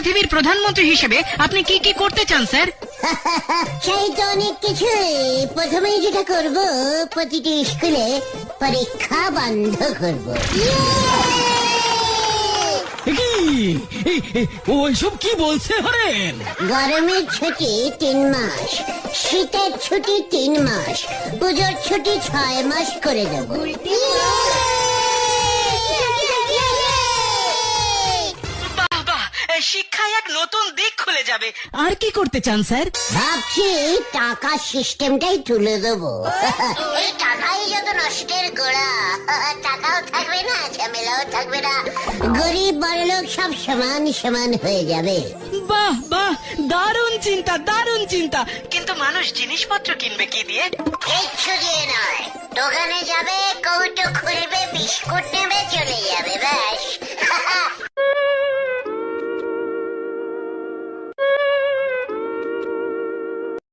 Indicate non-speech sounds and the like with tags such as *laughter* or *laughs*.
পৃথিবীর প্রধানমন্ত্রী হিসেবে আপনি কি কি করতে চান স্যার? *laughs* চাই তো অনেক কিছু প্রথমেই যেটা করব প্রতিটি স্কুলে পরীক্ষা বন্ধ করব। কি? এ- এ- ও এসব কি বলছে হরেন? গরমের ছুটি তিন মাস শীতের ছুটি তিন মাস পুজোর ছুটি ছয় মাস করে দেব। শিক্ষায় এক নতুন দিক খুলে যাবে। আর কি করতে চান স্যার? ভাবছি টাকা সিস্টেমটাই তুলে দেবো। এই টাকাই যত নষ্টের গোড়া। টাকাও থাকবে না ঝামেলাও থাকবে না। গরিব বড়লোক সব সমান সমান হয়ে যাবে। বাহ বাহ দারুণ চিন্তা দারুণ চিন্তা। কিন্তু মানুষ জিনিসপত্র কিনবে কি দিয়ে? কিচ্ছু দিয়ে নয়। দোকানে যাবে কৌটো খুলবে বিস্কুট নেবে চলে যাবে।